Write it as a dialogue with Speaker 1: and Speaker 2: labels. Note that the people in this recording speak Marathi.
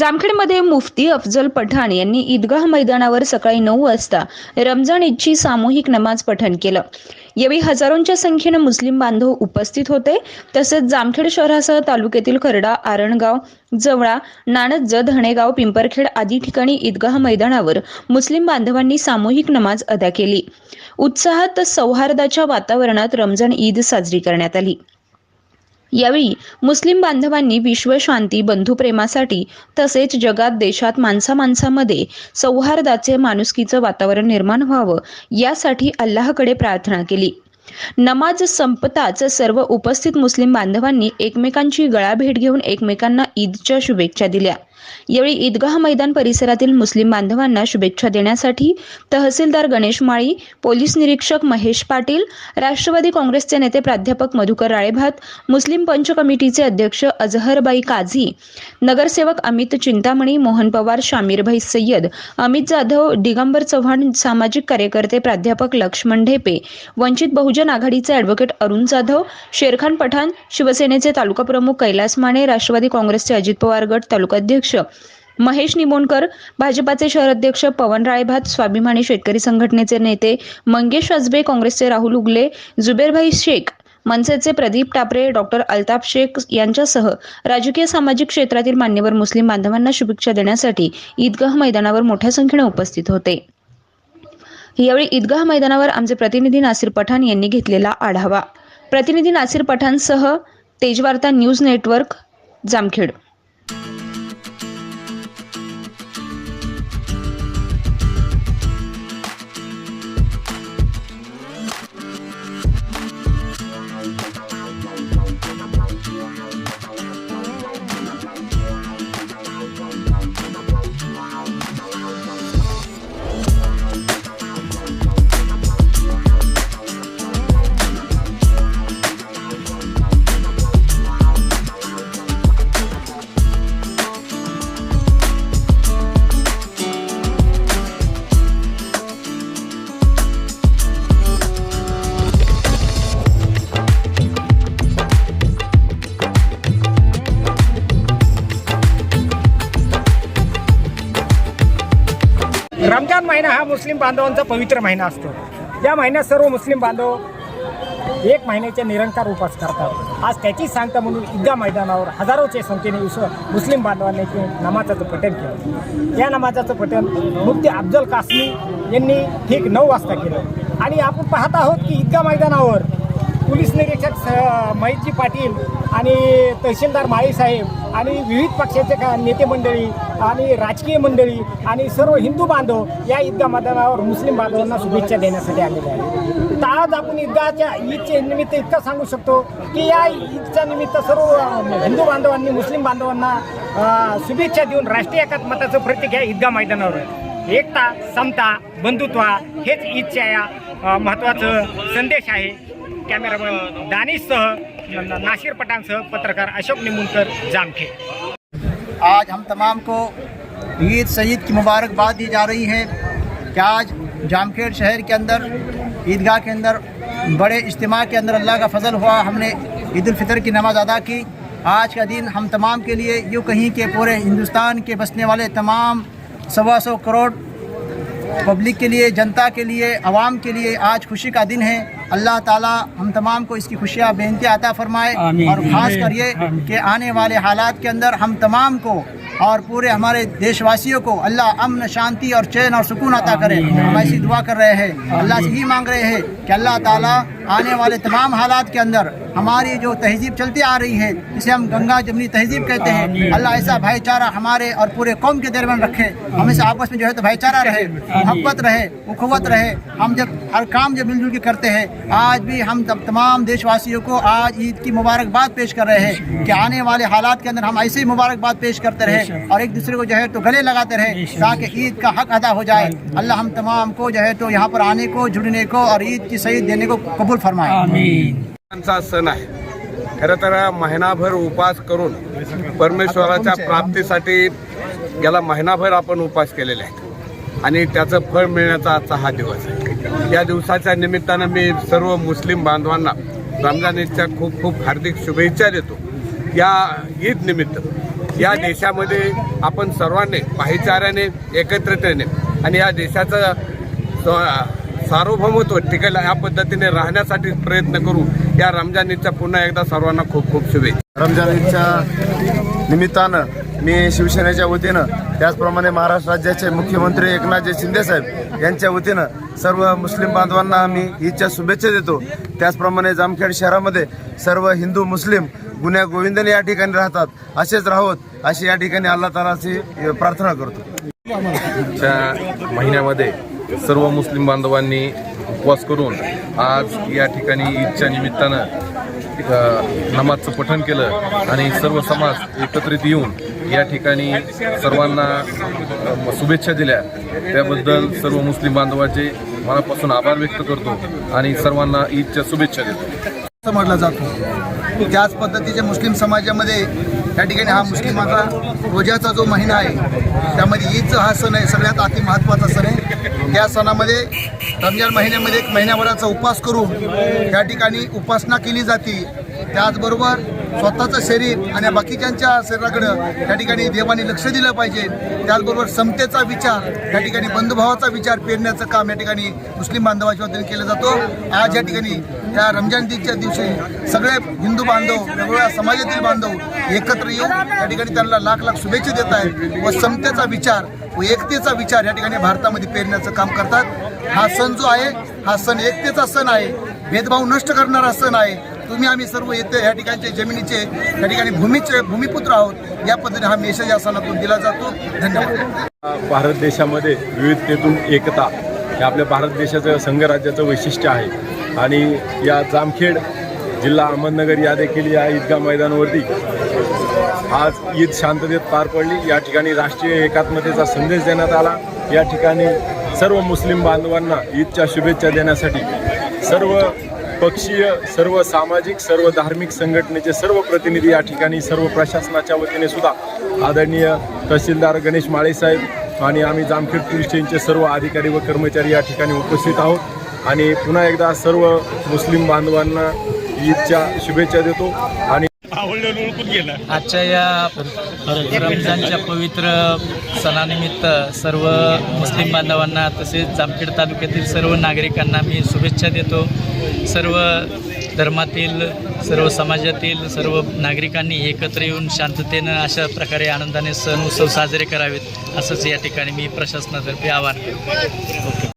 Speaker 1: जामखेडमध्ये मुफ्ती अफजल पठाण यांनी ईदगाह मैदानावर सकाळी नऊ वाजता रमजान ईदची सामूहिक नमाज पठण केलं. यावेळी हजारोंच्या संख्येनं मुस्लिम बांधव उपस्थित होते. तसेच जामखेड शहरासह तालुक्यातील खरडा आरणगाव जवळा नाणज धणेगाव पिंपरखेड आदी ठिकाणी ईदगाह मैदानावर मुस्लिम बांधवांनी सामूहिक नमाज अदा केली. उत्साहात सौहार्दाच्या वातावरणात रमजान ईद साजरी करण्यात आली. यावेळी मुस्लिम बांधवांनी विश्वशांती बंधुप्रेमासाठी तसेच जगात देशात माणसा माणसामध्ये सौहार्दाचे माणुसकीचं वातावरण निर्माण व्हावं यासाठी अल्लाहकडे प्रार्थना केली. नमाज संपताच सर्व उपस्थित मुस्लिम बांधवांनी एकमेकांची गळाभेट घेऊन एकमेकांना ईदच्या शुभेच्छा दिल्या. यावेळी ईदगाह मैदान परिसरातील मुस्लिम बांधवांना शुभेच्छा देण्यासाठी तहसीलदार गणेश माळी पोलीस निरीक्षक महेश पाटील राष्ट्रवादी काँग्रेसचे नेते प्राध्यापक मधुकर राळेभात मुस्लिम पंच कमिटीचे अध्यक्ष अजहरबाई काझी नगरसेवक अमित चिंतामणी मोहन पवार शामीरभाई सय्यद अमित जाधव दिगंबर चव्हाण सामाजिक कार्यकर्ते प्राध्यापक लक्ष्मण ढेपे वंचित बहुजन आघाडीचे ऍडव्होकेट अरुण जाधव शेरखान पठाण शिवसेनेचे तालुका प्रमुख कैलास माने राष्ट्रवादी काँग्रेसचे अजित पवार गट तालुकाध्यक्ष महेश निमोणकर भाजपाचे शहर अध्यक्ष पवन राळेभात स्वाभिमानी शेतकरी संघटनेचे नेते मंगेश अजबे काँग्रेसचे राहुल उगले जुबेरभाई शेख मनसेचे प्रदीप टापरे डॉक्टर अल्ताफ शेख यांच्यासह राजकीय सामाजिक क्षेत्रातील मान्यवर मुस्लिम बांधवांना शुभेच्छा देण्यासाठी ईदगाह मैदानावर मोठ्या संख्येने उपस्थित होते. यावेळी ईदगाह मैदानावर आमचे प्रतिनिधी नासिर पठाण यांनी घेतलेला आढावा. प्रतिनिधी नासिर पठाणसह तेजवार्ता न्यूज नेटवर्क जामखेड.
Speaker 2: महिना हा मुस्लिम बांधवांचा पवित्र महिना असतो. या महिन्यात सर्व मुस्लिम बांधव एक महिन्याचे निरंकार उपास करतात. आज त्याची सांगता म्हणून ईदगा मैदानावर हजारोच्या संख्येने विश्व मुस्लिम बांधवांनी नमाजाचं पठण केलं. या नमाजाचं पठण मुफ्ती अफजल कासमी यांनी ठीक नऊ वाजता केलं. आणि आपण पाहत आहोत की ईदगा मैदानावर पोलीस निरीक्षक स महेशजी पाटील आणि तहसीलदार माळीसाहेब आणि विविध पक्षाचे का नेते मंडळी आणि राजकीय मंडळी आणि सर्व हिंदू बांधव या ईदगा मैदानावर मुस्लिम बांधवांना शुभेच्छा देण्यासाठी आलेले आहे तर आज आपण ईदगाच्या ईदचे निमित्त इतकं सांगू शकतो की या ईदच्या निमित्त सर्व हिंदू बांधवांनी मुस्लिम बांधवांना शुभेच्छा देऊन राष्ट्रीय एकात्मताचं प्रतीक या ईदगा मैदानावर एकता समता बंधुत्व हेच ईदच्या या महत्त्वाचं संदेश आहे. कॅमेरामन दानिशसह न- नाशिर पठाणसह पत्रकार अशोक निमुणकर जामखेड.
Speaker 3: आज हम तमाम को ईद सईद की मुबारकबाद दी जा रही है कि आज जामखेड़ शहर के अंदर ईदगाह के अंदर बड़े इज्तिमा के अंदर अल्लाह का फजल हुआ हमने ईद उल फितर की नमाज अदा की। आज का दिन हम तमाम के लिए यूँ कहीं के पूरे हिंदुस्तान के پبلک کے لیے جنتا کے لیے عوام کے لیے آج خوشی کا دن ہے۔ اللہ تعالیٰ ہم تمام کو اس کی خوشیاں بینتی عطا فرمائے۔ اور خاص کر یہ کہ آنے والے حالات کے اندر ہم تمام کو اور پورے ہمارے دیش واسیوں کو اللہ امن شانتی اور چین اور سکون عطا کرے۔ ہم ایسی دعا کر رہے ہیں۔ اللہ سے ہی مانگ رہے ہیں کہ اللہ تعالیٰ آنے والے تمام حالات کے اندر ہماری جو تہذیب چلتی آ رہی ہے جسے ہم گنگا جمنی تہذیب کہتے ہیں اللہ ایسا بھائی چارہ ہمارے اور پورے قوم کے درمیان رکھے۔ ہم اسے آپس میں جو ہے تو بھائی چارہ رہے محبت رہے اخوت رہے۔ ہم جب ہر کام جب مل جل کے کرتے ہیں آج بھی ہم تمام دیش واسیوں کو آج عید کی مبارکباد پیش کر رہے ہیں کہ آنے والے حالات کے اندر ہم ایسے ہی مبارکباد پیش کرتے رہے اور ایک دوسرے کو جو ہے تو گلے لگاتے رہے تاکہ عید کا حق ادا ہو جائے۔ اللہ ہم تمام کو جو ہے تو یہاں پر آنے کو جڑنے کو اور عید کی سعید دینے کو قبول कबूल फरमाए।
Speaker 4: चा सण आहे. खरं तर महिनाभर उपास करून परमेश्वराच्या प्राप्तीसाठी गेला महिनाभर आपण उपास केलेले आहेत. आणि त्याचं फळ मिळण्याचा आजचा हा दिवस आहे. या दिवसाच्या निमित्तानं मी सर्व मुस्लिम बांधवांना रमजान ईदच्या खूप खूप हार्दिक शुभेच्छा देतो. या ईद निमित्त या देशामध्ये आपण सर्वांनी भाईचाऱ्याने एकत्रिततेने आणि या देशाचं सार्वभौमत्व टिकेल या पद्धतीने राहण्यासाठी प्रयत्न करू. या रमजान ईदच्या पुन्हा एकदा सर्वांना खूप खूप शुभेच्छा.
Speaker 5: रमजान ईदच्या निमित्तानं मी शिवसेनेच्या वतीनं त्याचप्रमाणे महाराष्ट्र राज्याचे मुख्यमंत्री एकनाथजी शिंदेसाहेब यांच्या वतीनं सर्व मुस्लिम बांधवांना मी ईदच्या शुभेच्छा देतो. त्याचप्रमाणे जामखेड शहरामध्ये सर्व हिंदू मुस्लिम गुन्ह्या गोविंदने या ठिकाणी राहतात. असेच राहोत अशी या ठिकाणी अल्लाह तालाची प्रार्थना करतो.
Speaker 6: महिन्यामध्ये सर्व मुस्लिम बांधवांनी उपवास करून आज या ठिकाणी ईदच्या निमित्तानं नमाजचं पठण केलं आणि सर्व समाज एकत्रित येऊन या ठिकाणी सर्वांना शुभेच्छा दिल्या. त्याबद्दल सर्व मुस्लिम बांधवाचे मनापासून आभार व्यक्त करतो आणि सर्वांना ईदच्या शुभेच्छा देतो.
Speaker 7: असं म्हटलं जातो त्याच पद्धतीच्या मुस्लिम समाजामध्ये त्या ठिकाणी हा मुस्लिमाचा रोजाचा जो महिना आहे त्यामध्ये ईदचा हा सण आहे सगळ्यात अति महत्त्वाचा सण आहे. त्या सणामध्ये रमजान महिन्यामध्ये एक महिन्याभराचा उपास करून त्या ठिकाणी उपासना केली जाते. त्याचबरोबर स्वतःचं शरीर आणि बाकीच्यांच्या शरीराकडं त्या ठिकाणी देवाने लक्ष दिलं पाहिजे. त्याचबरोबर समतेचा विचार त्या ठिकाणी बंधुभावाचा विचार पेरण्याचं काम या ठिकाणी मुस्लिम बांधवाच्या वतीने केलं जातो. आज या ठिकाणी त्या रमजान ईदच्या दिवशी सगळे हिंदू बांधव वेगवेगळ्या समाजातील बांधव एकत्र येऊन या ठिकाणी त्यांना लाख लाख शुभेच्छा देत आहेत व समतेचा विचार व एकतेचा विचार या ठिकाणी भारतामध्ये पेरण्याचं काम करतात. हा सण जो आहे हा सण एकतेचा सण आहे. भेदभाव नष्ट करणारा सण आहे. तुम्ही आम्ही सर्व येथे या ठिकाणचे जमिनीचे या ठिकाणी भूमीचे भूमिपुत्र आहोत. या पद्धतीने हा मेसेज या सणातून दिला जातो. धन्यवाद.
Speaker 8: भारत देशामध्ये विविधतेतून एकता हे आपल्या भारत देशाचं संघराज्याचं वैशिष्ट्य आहे. आणि या जामखेड जिल्हा अहमदनगर या देखील या ईदगाह मैदानावरती आज ईद शांततेत पार पडली. या ठिकाणी राष्ट्रीय एकात्मतेचा संदेश देण्यात आला. या ठिकाणी सर्व मुस्लिम बांधवांना ईदच्या शुभेच्छा देण्यासाठी सर्व पक्षीय सर्व सामाजिक सर्व धार्मिक संघटनेचे सर्व प्रतिनिधी या ठिकाणी सर्व प्रशासनाच्या वतीने सुद्धा आदरणीय तहसीलदार गणेश माळेसाहेब आणि आम्ही जामखेड पोलीस स्टेशनचे सर्व अधिकारी व कर्मचारी या ठिकाणी उपस्थित आहोत. आणि पुन्हा एकदा सर्व मुस्लिम बांधवांना ईदच्या शुभेच्छा देतो. आणि
Speaker 9: आजच्या या रमजानच्या पवित्र सणानिमित्त सर्व मुस्लिम बांधवांना तसेच जामखेड तालुक्यातील सर्व नागरिकांना मी शुभेच्छा देतो. सर्व धर्मातील सर्व समाजातील सर्व नागरिकांनी एकत्र येऊन शांततेनं अशा प्रकारे आनंदाने सण उत्सव साजरे करावेत असंच या ठिकाणी मी प्रशासनातर्फे आवाहन